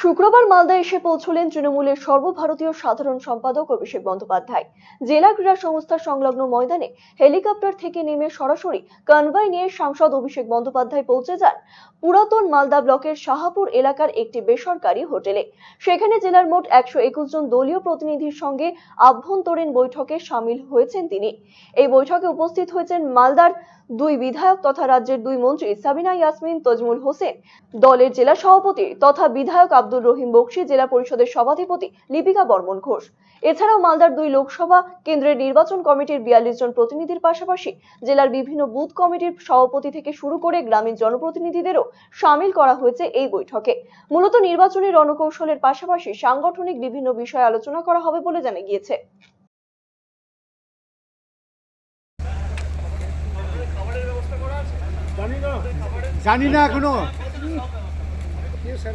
শুক্রবার মালদা এসে পৌঁছলেন তৃণমূলের সর্বভারতীয় সাধারণ সম্পাদক অভিষেক বন্দ্যোপাধ্যায়। জেলা ক্রীড়া সংস্থা সংলগ্ন ময়দানে হেলিকপ্টার থেকে নেমে সরাসরি কনভয় নিয়ে সাংসদ অভিষেক বন্দ্যোপাধ্যায় পৌঁছে যান পুরাতন মালদা ব্লকের শাহাপুর এলাকার একটি বেসরকারি হোটেলে। সেখানে জেলার মোট একশো একুশ জন দলীয় প্রতিনিধির সঙ্গে আভ্যন্তরীণ বৈঠকে সামিল হয়েছেন তিনি। এই বৈঠকে উপস্থিত হয়েছেন মালদার দুই বিধায়ক তথা রাজ্যের দুই মন্ত্রী সাবিনা ইয়াসমিন, তজমুল হোসেন। দলের জেলা সভাপতি তথা বিধায়ক আব্দুর রহিম বক্সি, জেলা পরিষদের সভাধিপতি লিপিকা বর্মন ঘোষ। এছাড়াও মালদার দুই লোকসভা কেন্দ্রের নির্বাচন কমিটির বিয়াল্লিশ জন প্রতিনিধির পাশাপাশি জেলার বিভিন্ন বুথ কমিটির সভাপতি থেকে শুরু করে গ্রামীণ জনপ্রতিনিধিদেরও সামিল করা হয়েছে এই বৈঠকে। মূলত নির্বাচনী রণকৌশলের পাশাপাশি সাংগঠনিক বিভিন্ন বিষয় আলোচনা করা হবে বলে জানা গিয়েছে। জানি না এখনও। স্যার